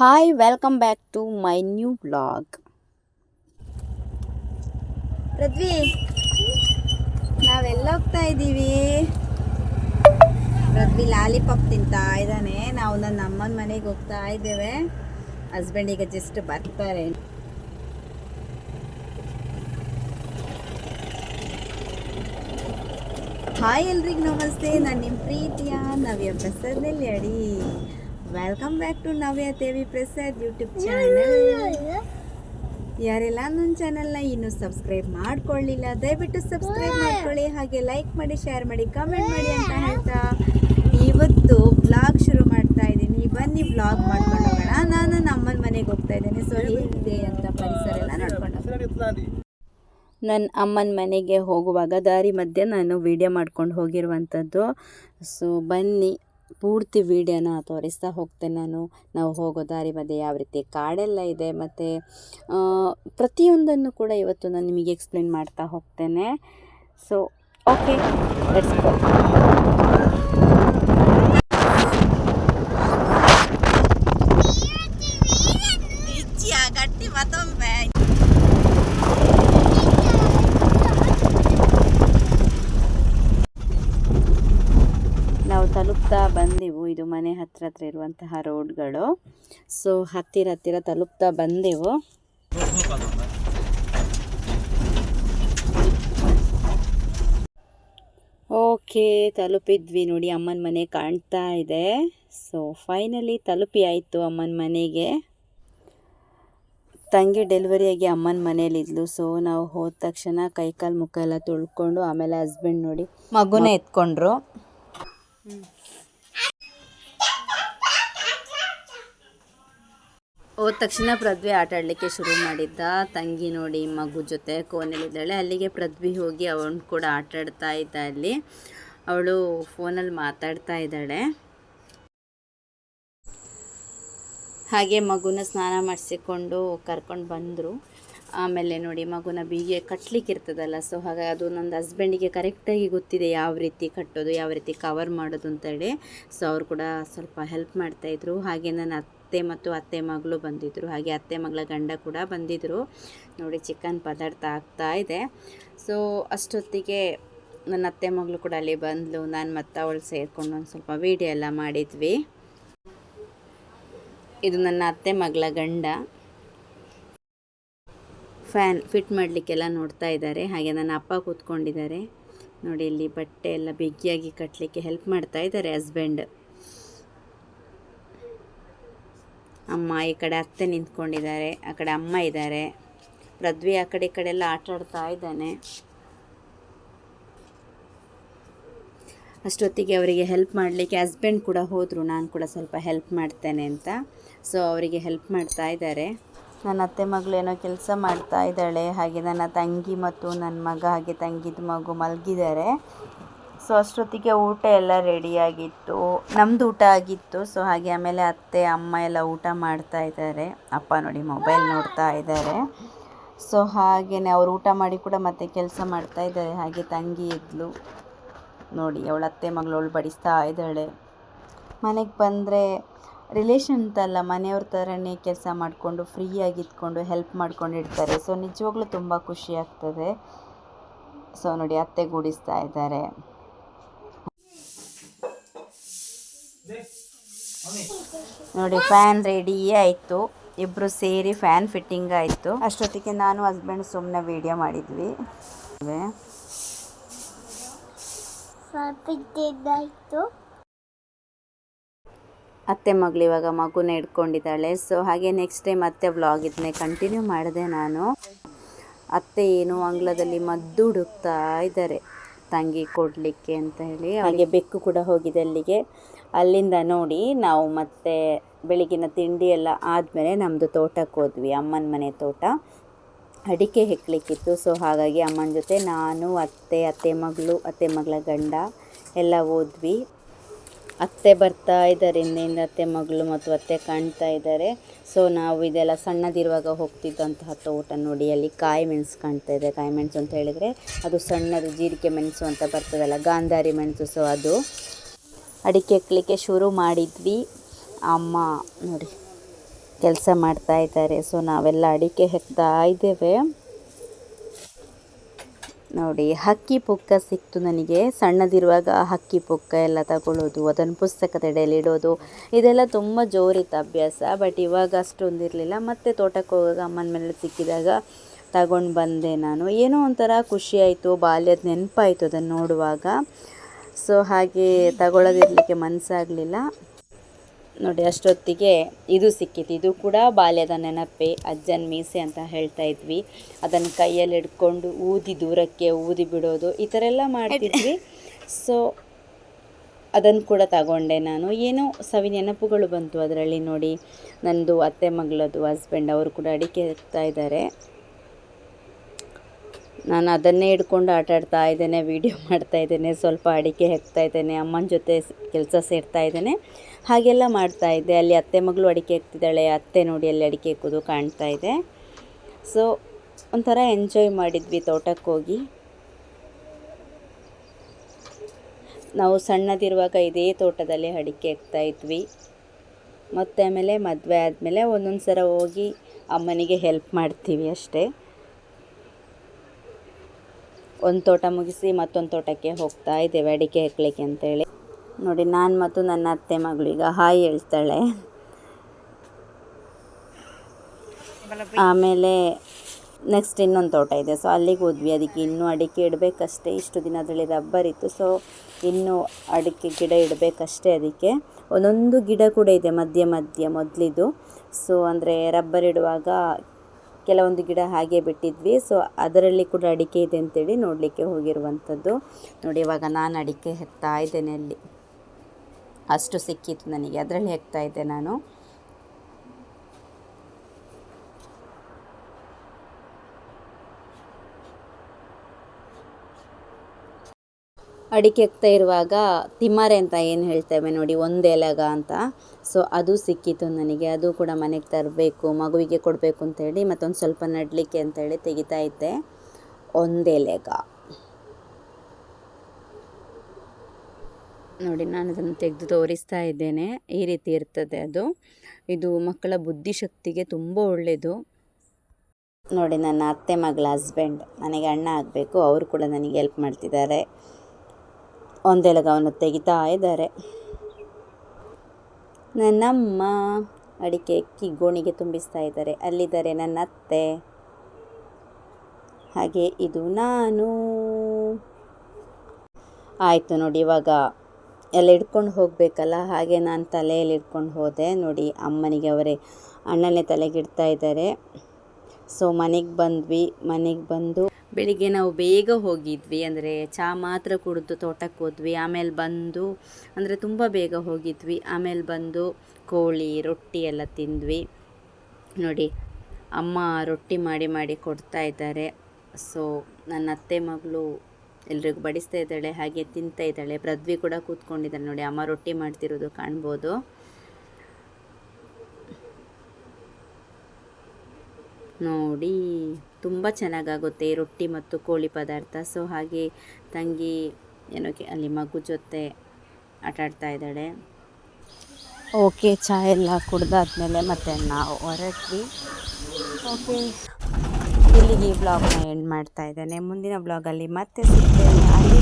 Hi welcome back to my new blog Prithvi, ನಾವೆಲ್ಲ ಹೋಗ್ತಾ ಇದ್ದೀವಿ. ರದ್ವಿ ಲಾಲಿಪಾಪ್ ತಿಂತಾ ಇದ್ದಾನೆ. ನಾವು ನನ್ನ ಅಮ್ಮನ ಮನೆಗೆ ಹೋಗ್ತಾ ಇದ್ದೇವೆ. ಹಸ್ಬೆಂಡ್ ಈಗ ಜಸ್ಟ್ ಬರ್ತಾರೆ. ಹಾಯ್ ಎಲ್ರಿಗೂ ನಮಸ್ತೆ. ನಾನು ನಿಮ್ಮ ಪ್ರೀತಿಯ? ನವ್ಯ ಪ್ರಸಾದ್ನಲ್ಲಿ ಅಡಿ welcome back to Navya Devi Prasad YouTube channel ಯಾರೆಲ್ಲ ನನ್ನ ಚಾನಲ್ನ ಇನ್ನೂ ಸಬ್ಸ್ಕ್ರೈಬ್ ಮಾಡ್ಕೊಳ್ಳಿಲ್ಲ ದಯವಿಟ್ಟು ಸಬ್ಸ್ಕ್ರೈಬ್ ಮಾಡ್ಕೊಳ್ಳಿ ಹಾಗೆ ಲೈಕ್ ಮಾಡಿ ಶೇರ್ ಮಾಡಿ ಕಮೆಂಟ್ ಮಾಡಿ ಅಂತ ಹೇಳ್ತಾ ಇವತ್ತು ಬ್ಲಾಗ್ ಶುರು ಮಾಡ್ತಾ ಇದ್ದೀನಿ. ಬನ್ನಿ ಬ್ಲಾಗ್ ಮಾಡ್ಕೊಂಡು ಹೋಗೋಣ. ನಾನು ನಮ್ಮನ ಅಮ್ಮನ ಮನೆಗೆ ಹೋಗ್ತಾ ಇದ್ದೇನೆ. ಸೊ ಹೇಗಿದೆ ಅಂತ ಪರಿಸರ ಎಲ್ಲ ನೋಡ್ಕೊಂಡು. ನನ್ನ ಅಮ್ಮನ ಮನೆಗೆ ಹೋಗುವಾಗ ದಾರಿ ಮಧ್ಯೆ ನಾನು ವೀಡಿಯೋ ಮಾಡ್ಕೊಂಡು ಹೋಗಿರುವಂಥದ್ದು ಸೊ ಬನ್ನಿ. ಪೂರ್ತಿ ವೀಡಿಯೋನ ತೋರಿಸ್ತಾ ಹೋಗ್ತೇನೆ ನಾನು. ನಾವು ಹೋಗೋ ದಾರಿ ಮಧ್ಯೆ ಯಾವ ರೀತಿ ಕಾಡೆಲ್ಲ ಇದೆ ಮತ್ತು ಪ್ರತಿಯೊಂದನ್ನು ಕೂಡ ಇವತ್ತು ನಾನು ನಿಮಗೆ ಎಕ್ಸ್ಪ್ಲೇನ್ ಮಾಡ್ತಾ ಹೋಗ್ತೇನೆ. ಸೊ ಓಕೆ ಗಟ್ಟಿ ಮತ್ತೊಮ್ಮೆ ನಾವು ತಲುಪ್ತಾ ಬಂದೆವು. ಇದು ಮನೆ ಹತ್ರ ಹತ್ರ ಇರುವಂತಹ ರೋಡ್ಗಳು. ಸೊ ಹತ್ತಿರ ಹತ್ತಿರ ತಲುಪ್ತಾ ಬಂದೆವು. ಓಕೆ ತಲುಪಿದ್ವಿ ನೋಡಿ. ಅಮ್ಮನ ಮನೆ ಕಾಣ್ತಾ ಇದೆ. ಸೊ ಫೈನಲಿ ತಲುಪಿ ಆಯಿತು ಅಮ್ಮನ ಮನೆಗೆ. ತಂಗಿ ಡೆಲಿವರಿಯಾಗಿ ಅಮ್ಮನ ಮನೇಲಿದ್ಲು. ಸೊ ನಾವು ಹೋದ ತಕ್ಷಣ ಕೈಕಾಲು ಮುಖ ಎಲ್ಲ ತೊಳ್ಕೊಂಡು ಆಮೇಲೆ ಹಸ್ಬೆಂಡ್ ನೋಡಿ ಮಗುನೇ ಎತ್ಕೊಂಡ್ರು. ಹೋದ ತಕ್ಷಣ ಪೃಥ್ವಿ ಆಟ ಆಡಲಿಕ್ಕೆ ಶುರು ಮಾಡಿದ್ದ. ತಂಗಿ ನೋಡಿ ಮಗು ಜೊತೆ ಕೋನಲ್ಲಿದ್ದಾಳೆ ಅಲ್ಲಿಗೆ ಪೃಥ್ವಿ ಹೋಗಿ ಅವನು ಕೂಡ ಆಟ ಆಡ್ತಾ ಇದ್ದ ಅಲ್ಲಿ. ಅವಳು ಫೋನಲ್ಲಿ ಮಾತಾಡ್ತಾ ಇದ್ದಾಳೆ. ಹಾಗೆ ಮಗುನ ಸ್ನಾನ ಮಾಡಿಸಿಕೊಂಡು ಕರ್ಕೊಂಡು ಬಂದರು. ಆಮೇಲೆ ನೋಡಿ ಮಗುನ ಬೀಗೆ ಕಟ್ಲಿಕ್ಕೆ ಇರ್ತದಲ್ಲ ಸೊ ಹಾಗಾಗಿ ಅದು ನನ್ನ ಹಸ್ಬೆಂಡಿಗೆ ಕರೆಕ್ಟಾಗಿ ಗೊತ್ತಿದೆ ಯಾವ ರೀತಿ ಕಟ್ಟೋದು, ಯಾವ ರೀತಿ ಕವರ್ ಮಾಡೋದು ಅಂತೇಳಿ. ಸೊ ಅವರು ಕೂಡ ಸ್ವಲ್ಪ ಹೆಲ್ಪ್ ಮಾಡ್ತಾಯಿದ್ರು ಹಾಗೆ ನನ್ನ ಅತ್ತೆ ಮತ್ತು ಅತ್ತೆ ಮಗಳು ಬಂದಿದ್ದರು ಹಾಗೆ ಅತ್ತೆ ಮಗಳ ಗಂಡ ಕೂಡ ಬಂದಿದ್ದರು ನೋಡಿ, ಚಿಕನ್ ಪದಾರ್ಥ ಆಗ್ತಾ ಇದೆ. ಸೊ ಅಷ್ಟೊತ್ತಿಗೆ ನನ್ನ ಅತ್ತೆ ಮಗಳು ಕೂಡ ಅಲ್ಲಿ ಬಂದಳು ನಾನು ಮತ್ತು ಅವಳು ಸೇರಿಕೊಂಡು ಒಂದು ಸ್ವಲ್ಪ ವೀಡಿಯೋ ಎಲ್ಲ ಮಾಡಿದ್ವಿ. ಇದು ನನ್ನ ಅತ್ತೆ ಮಗಳ ಗಂಡ. ಫ್ಯಾನ್ ಫಿಟ್ ಮಾಡಲಿಕ್ಕೆಲ್ಲ ನೋಡ್ತಾ ಇದ್ದಾರೆ. ಹಾಗೆ ನನ್ನ ಅಪ್ಪ ಕೂತ್ಕೊಂಡಿದ್ದಾರೆ. ನೋಡಿ, ಇಲ್ಲಿ ಬಟ್ಟೆ ಎಲ್ಲ ಬಿಗಿಯಾಗಿ ಕಟ್ಟಲಿಕ್ಕೆ ಹೆಲ್ಪ್ ಮಾಡ್ತಾ ಇದ್ದಾರೆ ಹಸ್ಬೆಂಡ್ ಅಮ್ಮ ಈ ಕಡೆ ಅತ್ತೆ ನಿಂತ್ಕೊಂಡಿದ್ದಾರೆ, ಆ ಕಡೆ ಅಮ್ಮ ಇದ್ದಾರೆ. ಪೃಥ್ವಿ ಆ ಕಡೆ ಈ ಕಡೆ ಎಲ್ಲ ಆಟ ಆಡ್ತಾ ಇದ್ದಾನೆ. ಅಷ್ಟೊತ್ತಿಗೆ ಅವರಿಗೆ ಹೆಲ್ಪ್ ಮಾಡಲಿಕ್ಕೆ ಹಸ್ಬೆಂಡ್ ಕೂಡ ಹೋದರು. ನಾನು ಕೂಡ ಸ್ವಲ್ಪ ಹೆಲ್ಪ್ ಮಾಡ್ತೇನೆ ಅಂತ. ಸೊ ಅವರಿಗೆ ಹೆಲ್ಪ್ ಮಾಡ್ತಾ ಇದ್ದಾರೆ. ನನ್ನ ಅತ್ತೆ ಮಗಳು ಏನೋ ಕೆಲಸ ಮಾಡ್ತಾ ಇದ್ದಾಳೆ. ಹಾಗೆ ನನ್ನ ತಂಗಿ ಮತ್ತು ನನ್ನ ಮಗ ಹಾಗೆ ತಂಗಿದ ಮಗು ಮಲಗಿದ್ದಾರೆ. ಸೊ ಅಷ್ಟೊತ್ತಿಗೆ ಊಟ ಎಲ್ಲ ರೆಡಿಯಾಗಿತ್ತು ನಮ್ಮದು ಊಟ ಆಗಿತ್ತು. ಸೊ ಹಾಗೆ ಆಮೇಲೆ ಅತ್ತೆ, ಅಮ್ಮ ಎಲ್ಲ ಊಟ ಮಾಡ್ತಾ ಇದ್ದಾರೆ. ಅಪ್ಪ ನೋಡಿ ಮೊಬೈಲ್ ನೋಡ್ತಾ ಇದ್ದಾರೆ. ಸೊ ಹಾಗೆಯೇ ಅವ್ರು ಊಟ ಮಾಡಿ ಕೂಡ ಮತ್ತೆ ಕೆಲಸ ಮಾಡ್ತಾ ಇದ್ದಾರೆ. ಹಾಗೆ ತಂಗಿ ಇದ್ಲು. ನೋಡಿ, ಅವಳು ಅತ್ತೆ ಮಗಳು ಅವಳು ಬಡಿಸ್ತಾ ಇದ್ದಾಳೆ. ಮನೆಗೆ ಬಂದರೆ ರಿಲೇಷನ್ ಅಂತಲ್ಲ ಮನೆಯವ್ರ ಥರನೇ ಕೆಲಸ ಮಾಡಿಕೊಂಡು ಫ್ರೀಯಾಗಿ ಇದ್ಕೊಂಡು ಹೆಲ್ಪ್ ಮಾಡ್ಕೊಂಡು ಇರ್ತಾರೆ. ಸೊ ನಿಜವಾಗ್ಲೂ ತುಂಬ ಖುಷಿ ಆಗ್ತದೆ. ಸೊ ನೋಡಿ, ಅತ್ತೆ ಗೂಡಿಸ್ತಾ ಇದ್ದಾರೆ. ನೋಡಿ ಫ್ಯಾನ್ ರೆಡಿ ಆಯಿತು. ಇಬ್ರು ಸೇರಿ ಫ್ಯಾನ್ ಫಿಟ್ಟಿಂಗ್ ಆಯಿತು. ಅಷ್ಟೊತ್ತಿಗೆ ನಾನು ಹಸ್ಬೆಂಡ್ ಸುಮ್ಮನೆ ವಿಡಿಯೋ ಮಾಡಿದ್ವಿ. ಅತ್ತೆ ಮಗಳು ಇವಾಗ ಮಗುನ ಇಟ್ಕೊಂಡಿದ್ದಾಳೆ ಸೊ ಹಾಗೆ ನೆಕ್ಸ್ಟ್ ಟೈಮ್ ಅತ್ತೆ ವ್ಲಾಗ್ ಇದನ್ನೇ ಕಂಟಿನ್ಯೂ ಮಾಡಿದೆ ನಾನು. ಅತ್ತೆ ಏನು ಅಂಗ್ಲದಲ್ಲಿ ಮದ್ದು ಹುಡುಕ್ತಾ ಇದ್ದಾರೆ. ತಂಗಿ ಕೊಡಲಿಕ್ಕೆ ಅಂತ ಹೇಳಿ ಹಾಗೆ ಬೆಕ್ಕು ಕೂಡ ಹೋಗಿದೆ ಅಲ್ಲಿಗೆ. ಅಲ್ಲಿಂದ ನೋಡಿ ನಾವು ಮತ್ತೆ ಬೆಳಗಿನ ತಿಂಡಿ ಎಲ್ಲ ಆದಮೇಲೆ ನಮ್ಮದು ತೋಟಕ್ಕೆ ಹೋದ್ವಿ, ಅಮ್ಮನ ಮನೆ ತೋಟ. ಅಡಿಕೆ ಹೆಕ್ಲಿಕ್ಕಿತ್ತು ಸೊ ಹಾಗಾಗಿ ಅಮ್ಮನ ಜೊತೆ ನಾನು, ಅತ್ತೆ ಅತ್ತೆ ಮಗಳು, ಅತ್ತೆ ಮಗಳ ಗಂಡ ಎಲ್ಲ ಹೋದ್ವಿ. ಅತ್ತೆ ಬರ್ತಾ ಇದ್ದಾರೆ ಹಿಂದೆಯಿಂದ ಅತ್ತೆ ಮಗಳು ಮತ್ತು ಅತ್ತೆ ಕಾಣ್ತಾ ಇದ್ದಾರೆ. ಸೊ ನಾವು ಇದೆಲ್ಲ ಸಣ್ಣದಿರುವಾಗ ಹೋಗ್ತಿದ್ದಂತಹ ತೋಟ ನೋಡಿ, ಅಲ್ಲಿ ಕಾಯಿ ಮೆಣಸು ಕಾಣ್ತಾ ಇದೆ. ಕಾಯಿ ಮೆಣಸು ಅಂತ ಹೇಳಿದರೆ ಅದು ಸಣ್ಣದು ಜೀರಿಗೆ ಮೆಣಸು ಅಂತ ಬರ್ತದಲ್ಲ, ಗಾಂಧಾರಿ ಮೆಣಸು. ಸೊ ಅದು ಅಡಿಕೆ ಹೆಕ್ಲಿಕ್ಕೆ ಶುರು ಮಾಡಿದ್ವಿ. ಅಮ್ಮ ನೋಡಿ, ಕೆಲಸ ಮಾಡ್ತಾ ಇದ್ದಾರೆ. ಸೊ ನಾವೆಲ್ಲ ಅಡಿಕೆ ಹೆಕ್ತಾ ಇದ್ದೇವೆ. ನೋಡಿ, ಹಕ್ಕಿ ಪುಕ್ಕ ಸಿಕ್ತು ನನಗೆ. ಸಣ್ಣದಿರುವಾಗ ಹಕ್ಕಿ ಪುಕ್ಕ ಎಲ್ಲ ತಗೊಳ್ಳೋದು, ಅದನ್ನು ಪುಸ್ತಕದ ಎಡೆಯಲ್ಲಿ ಇದೆಲ್ಲ ತುಂಬ ಜೋರಿತ್ತು ಅಭ್ಯಾಸ. ಬಟ್ ಇವಾಗ ಅಷ್ಟೊಂದಿರಲಿಲ್ಲ ಮತ್ತೆ ತೋಟಕ್ಕೆ ಹೋಗುವಾಗ ಅಮ್ಮನ ಮೇಲೆ ಸಿಕ್ಕಿದಾಗ ತಗೊಂಡು ಬಂದೆ ನಾನು. ಏನೋ ಒಂಥರ ಖುಷಿಯಾಯಿತು ಬಾಲ್ಯದ ನೆನಪಾಯಿತು ಅದನ್ನು ನೋಡುವಾಗ. ಸೊ ಹಾಗೆ ತಗೊಳ್ಳೋದಿರಲಿಕ್ಕೆ ಮನಸ್ಸಾಗಲಿಲ್ಲ. ನೋಡಿ, ಅಷ್ಟೊತ್ತಿಗೆ ಇದು ಸಿಕ್ಕಿತ್ತು ಇದು ಕೂಡ ಬಾಲ್ಯದ ನೆನಪೆ, ಅಜ್ಜನ ಮೀಸೆ ಅಂತ ಹೇಳ್ತಾ ಇದ್ವಿ. ಅದನ್ನು ಕೈಯಲ್ಲಿ ಹಿಡ್ಕೊಂಡು ಊದಿ ದೂರಕ್ಕೆ ಊದಿ ಬಿಡೋದು, ಈ ಥರ ಎಲ್ಲ ಮಾಡ್ತಿದ್ವಿ. ಸೊ ಅದನ್ನು ಕೂಡ ತಗೊಂಡೆ ನಾನು. ಏನೋ ಸವಿ ನೆನಪುಗಳು ಬಂತು ಅದರಲ್ಲಿ ನೋಡಿ. ನನ್ನದು ಅತ್ತೆ ಮಗಳದ್ದು ಹಸ್ಬೆಂಡ್ ಅವರು ಕೂಡ ಅಡಿಕೆ ಇದ್ದಾರೆ. ನಾನು ಅದನ್ನೇ ಹಿಡ್ಕೊಂಡು ಆಟಾಡ್ತಾ ಇದ್ದೇನೆ ವೀಡಿಯೋ ಮಾಡ್ತಾ ಇದ್ದೇನೆ, ಸ್ವಲ್ಪ ಅಡಿಕೆ ಹೆಕ್ತಾ ಇದ್ದೇನೆ, ಅಮ್ಮನ ಜೊತೆ ಕೆಲಸ ಸೇರ್ತಾ ಇದ್ದೇನೆ, ಹಾಗೆಲ್ಲ ಮಾಡ್ತಾ ಇದ್ದೆ. ಅಲ್ಲಿ ಅತ್ತೆ ಮಗಳು ಅಡಿಕೆ ಹೆಕ್ತಿದ್ದಾಳೆ, ಅತ್ತೆ ನೋಡಿ ಅಲ್ಲಿ ಅಡಿಕೆ ಹೆಕ್ಕೋದು ಕಾಣ್ತಾ ಇದೆ. ಸೊ ಒಂಥರ ಎಂಜಾಯ್ ಮಾಡಿದ್ವಿ ತೋಟಕ್ಕೆ ಹೋಗಿ. ನಾವು ಸಣ್ಣದಿರುವಾಗ ಇದೇ ತೋಟದಲ್ಲಿ ಅಡಿಕೆ ಹೆಕ್ತಾ ಇದ್ವಿ. ಮತ್ತು ಆಮೇಲೆ ಮದುವೆ ಆದಮೇಲೆ ಒಂದೊಂದು ಸಲ ಹೋಗಿ ಅಮ್ಮನಿಗೆ ಹೆಲ್ಪ್ ಮಾಡ್ತೀವಿ ಅಷ್ಟೇ. ಒಂದು ತೋಟ ಮುಗಿಸಿ ಮತ್ತೊಂದು ತೋಟಕ್ಕೆ ಹೋಗ್ತಾ ಇದ್ದೇವೆ, ಅಡಿಕೆ ಹೆಕ್ಲಿಕ್ಕೆ ಅಂತೇಳಿ. ನೋಡಿ, ನಾನು ಮತ್ತು ನನ್ನ ಅತ್ತೆ ಮಗಳು ಈಗ ಹಾಯ್ ಹೇಳ್ತಾಳೆ. ಆಮೇಲೆ ನೆಕ್ಸ್ಟ್ ಇನ್ನೊಂದು ತೋಟ ಇದೆ. ಸೊ ಅಲ್ಲಿಗೆ ಹೋದ್ವಿ. ಅದಕ್ಕೆ ಇನ್ನೂ ಅಡಿಕೆ ಇಡಬೇಕಷ್ಟೇ. ಇಷ್ಟು ದಿನ ಅದರಲ್ಲಿ ರಬ್ಬರ್ ಇತ್ತು. ಸೊ ಇನ್ನೂ ಅಡಿಕೆ ಗಿಡ ಇಡಬೇಕಷ್ಟೇ ಅದಕ್ಕೆ. ಒಂದೊಂದು ಗಿಡ ಕೂಡ ಇದೆ ಮಧ್ಯ ಮಧ್ಯ ಮೊದಲಿದು. ಸೊ ಅಂದರೆ ರಬ್ಬರ್ ಇಡುವಾಗ ಕೆಲವೊಂದು ಗಿಡ ಹಾಗೆ ಬಿಟ್ಟಿದ್ವಿ. ಸೊ ಅದರಲ್ಲಿ ಕೂಡ ಅಡಿಕೆ ಇದೆ ಅಂತೇಳಿ ನೋಡಲಿಕ್ಕೆ ಹೋಗಿರುವಂಥದ್ದು. ನೋಡಿ, ಇವಾಗ ನಾನು ಅಡಿಕೆ ಹೆಕ್ತಾ ಇದ್ದೇನೆ ಅಲ್ಲಿ. ಅಷ್ಟು ಸಿಕ್ಕಿತ್ತು ನನಗೆ. ಅದರಲ್ಲಿ ಹೆಕ್ತಾ ಇದ್ದೆ ನಾನು. ಅಡಿಕೆ ಆಗ್ತಾ ಇರುವಾಗ ತಿಮ್ಮರೆ ಅಂತ ಏನು ಹೇಳ್ತೇವೆ ನೋಡಿ, ಒಂದೇ ಲಗ ಅಂತ. ಸೊ ಅದು ಸಿಕ್ಕಿತ್ತು ನನಗೆ. ಅದು ಕೂಡ ಮನೆಗೆ ತರಬೇಕು, ಮಗುವಿಗೆ ಕೊಡಬೇಕು ಅಂತೇಳಿ ಮತ್ತೊಂದು ಸ್ವಲ್ಪ ನಡಲಿಕ್ಕೆ ಅಂತೇಳಿ ತೆಗಿತಾ ಇದ್ದೆ. ಒಂದೇ ಎಲೆಗ. ನೋಡಿ, ನಾನು ಅದನ್ನು ತೆಗೆದು ತೋರಿಸ್ತಾ ಇದ್ದೇನೆ. ಈ ರೀತಿ ಇರ್ತದೆ ಅದು. ಇದು ಮಕ್ಕಳ ಬುದ್ಧಿಶಕ್ತಿಗೆ ತುಂಬ ಒಳ್ಳೆಯದು ನೋಡಿ, ನನ್ನ ಅತ್ತೆ ಮಗಳ ಹಸ್ಬೆಂಡ್ ನನಗೆ ಅಣ್ಣ ಆಗಬೇಕು. ಅವರು ಕೂಡ ನನಗೆ ಹೆಲ್ಪ್ ಮಾಡ್ತಿದ್ದಾರೆ. ಒಂದೆಲಗವನ್ನು ತೆಗಿತಾ ಇದ್ದಾರೆ. ನನ್ನಮ್ಮ ಅಡಿಕೆ ಕಿಗ್ಗೋಣಿಗೆ ಗೋಣಿಗೆ ತುಂಬಿಸ್ತಾ ಇದ್ದಾರೆ. ಅಲ್ಲಿದ್ದಾರೆ ನನ್ನ ಅತ್ತೆ ಹಾಗೆ ಇದು ನಾನು. ಆಯಿತು ನೋಡಿ, ಇವಾಗ ಎಲ್ಲ ಇಟ್ಕೊಂಡು ಹೋಗಬೇಕಲ್ಲ? ಹಾಗೆ ನಾನು ತಲೆಯಲ್ಲಿ ಇಟ್ಕೊಂಡು ಹೋದೆ. ನೋಡಿ, ಅಮ್ಮನಿಗೆ ಅವರೇ ಅಣ್ಣನೇ ತಲೆಗಿಡ್ತಾ ಇದ್ದಾರೆ. ಸೊ ಮನೆಗೆ ಬಂದ್ವಿ. ಮನೆಗೆ ಬಂದು ಬೆಳಿಗ್ಗೆ ನಾವು ಬೇಗ ಹೋಗಿದ್ವಿ. ಅಂದರೆ ಚಹಾ ಮಾತ್ರ ಕುಡಿದು ತೋಟಕ್ಕೆ ಹೋದ್ವಿ. ಆಮೇಲೆ ಬಂದು, ಅಂದರೆ ತುಂಬ ಬೇಗ ಹೋಗಿದ್ವಿ. ಆಮೇಲೆ ಬಂದು ಕೋಳಿ, ರೊಟ್ಟಿ ಎಲ್ಲ ತಿಂದ್ವಿ. ನೋಡಿ, ಅಮ್ಮ ರೊಟ್ಟಿ ಮಾಡಿ ಮಾಡಿ ಕೊಡ್ತಾ ಇದ್ದಾರೆ. ಸೊ ನನ್ನ ಅತ್ತೆ ಮಗಳು ಎಲ್ರಿಗೂ ಬಡಿಸ್ತಾ ಇದ್ದಾಳೆ, ಹಾಗೆ ತಿಂತಾ ಇದ್ದಾಳೆ. ಪೃಥ್ವಿ ಕೂಡ ಕೂತ್ಕೊಂಡಿದ್ದಾಳೆ. ನೋಡಿ, ಅಮ್ಮ ರೊಟ್ಟಿ ಮಾಡ್ತಿರೋದು ಕಾಣ್ಬೋದು. ನೋಡಿ, ತುಂಬ ಚೆನ್ನಾಗಾಗುತ್ತೆ ರೊಟ್ಟಿ ಮತ್ತು ಕೋಳಿ ಪದಾರ್ಥ. ಸೊ ಹಾಗೆ ತಂಗಿ ಏನೋ ಅಲ್ಲಿ ಮಗು ಜೊತೆ ಆಟಾಡ್ತಾ ಇದ್ದಾಳೆ. ಓಕೆ ಚಹಾ ಎಲ್ಲ ಕುಡ್ದಾದ್ಮೇಲೆ ಮತ್ತೆ ನಾವು ಹೊರಟ್ವಿ. ಓಕೆ. ಇಲ್ಲಿಗೆ ಈ ಬ್ಲಾಗ್ನ ಎಂಡ್ ಮಾಡ್ತಾ ಇದ್ದೇನೆ. ಮುಂದಿನ ಬ್ಲಾಗಲ್ಲಿ ಮತ್ತೆ ಸಿಗ್ತೇನೆ.